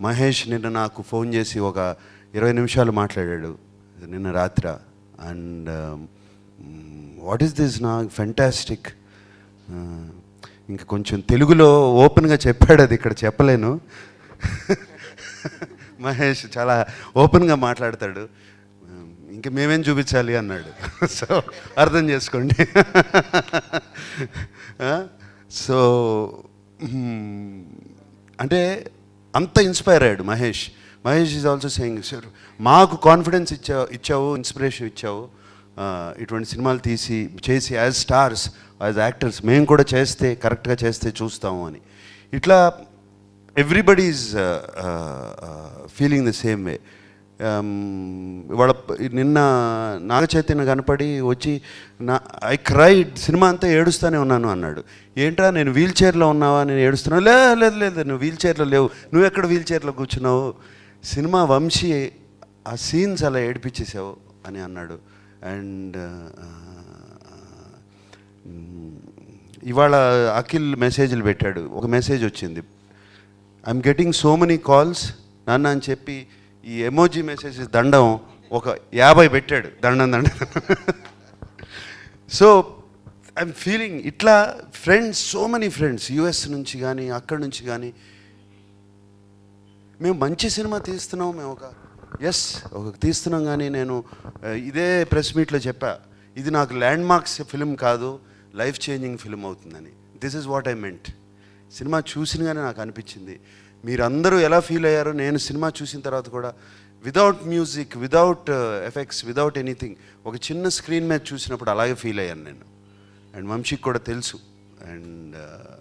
మహేష్ నిన్న నాకు ఫోన్ చేసి ఒక ఇరవై నిమిషాలు మాట్లాడాడు నిన్న రాత్ర. అండ్ వాట్ ఈస్ దిస్ నా? ఫెంటాస్టిక్ ఇంకా కొంచెం తెలుగులో ఓపెన్గా చెప్పాడు అది ఇక్కడ చెప్పలేను. మహేష్ చాలా ఓపెన్గా మాట్లాడతాడు. ఇంక మేమేం చూపించాలి అన్నాడు. సో అర్థం చేసుకోండి. సో అంటే అంత ఇన్స్పైర్ అయ్యాడు Mahesh. Mahesh is also saying sir మాకు కాన్ఫిడెన్స్ ఇచ్చా ఇచ్చావు ఇన్స్పిరేషన్ ఇచ్చావు. ఇటువంటి సినిమాలు తీసి చేసి యాజ్ స్టార్స్ యాజ్ యాక్టర్స్ మేము కూడా చేస్తే కరెక్ట్గా చేస్తే చూస్తాము అని. ఇట్లా everybody is feeling the same way ఇవాళ నిన్న నాగచైతన్య కనపడి వచ్చి నా ఐ క్రైడ్ సినిమా అంతా ఏడుస్తూనే ఉన్నాను అన్నాడు. ఏంట్రా నేను వీల్ చైర్లో ఉన్నావా? నేను ఏడుస్తున్నావు లే లేదు లేదు నువ్వు వీల్ చైర్లో లేవు. నువ్వు ఎక్కడ వీల్ చైర్లో కూర్చున్నావు? సినిమా వంశీ ఆ సీన్స్ అలా ఏడిపించేసావు అని అన్నాడు. అండ్ ఇవాళ అఖిల్ మెసేజ్లు పెట్టాడు. ఒక మెసేజ్ వచ్చింది. I'm getting so many calls. నాన్న అని చెప్పి ఈ ఎమోజీ మెసేజ్ దండం ఒక యాభై పెట్టాడు. దండం దండం. సో ఐఎమ్ ఫీలింగ్ ఇట్లా friends so many friends US నుంచి కానీ అక్కడి నుంచి కానీ మేము మంచి సినిమా తీస్తున్నాం మేము ఒక ఎస్ ఒక తీస్తున్నాం కానీ నేను ఇదే ప్రెస్ మీట్లో చెప్పా. ఇది నాకు ల్యాండ్ మార్క్స్ ఫిలిం కాదు లైఫ్ చేంజింగ్ ఫిలిం అవుతుందని. This is what I meant cinema చూసినగానే నాకు అనిపించింది. మీరందరూ ఎలా ఫీల్ అయ్యారో నేను సినిమా చూసిన తర్వాత కూడా without music without uh, effects without anything ఒక చిన్న స్క్రీన్ మీద చూసినప్పుడు అలాగే ఫీల్ అయ్యాను నేను. అండ్ వంశీకి కూడా తెలుసు. And uh,